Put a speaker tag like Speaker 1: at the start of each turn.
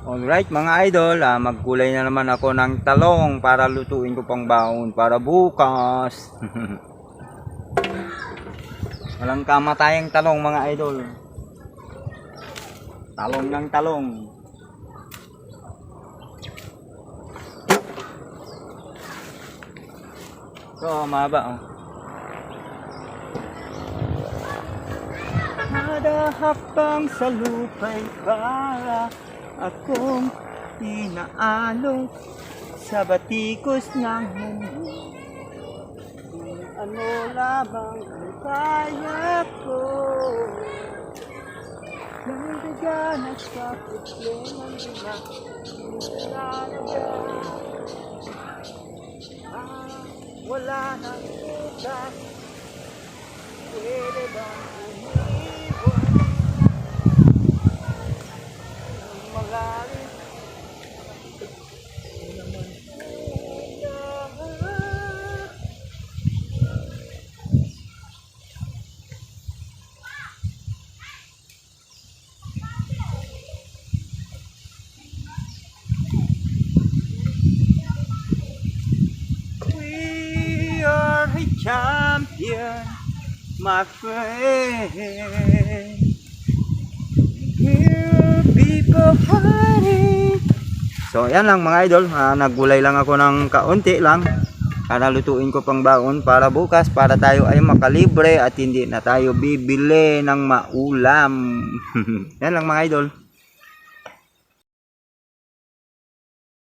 Speaker 1: Alright mga idol, ah, magkulay na naman ako ng talong para lutuin ko pang baon para bukas. Walang kamatayang talong mga idol. Talong ng talong. So, mahaba oh. Nadahapang sa lupa'y para akong inaalok sa batikos ng mundo. Ano lamang ang kaya ko? Nandiyan sa problema nila Talaga ah, Wala nang utak my friend. Here people fighting. So, yan lang mga idol. Ah, naggulay lang ako ng kaunti lang. Para lutuin ko pang baon para bukas para tayo ay makalibre at hindi na tayo bibili ng maulam. yan lang mga idol.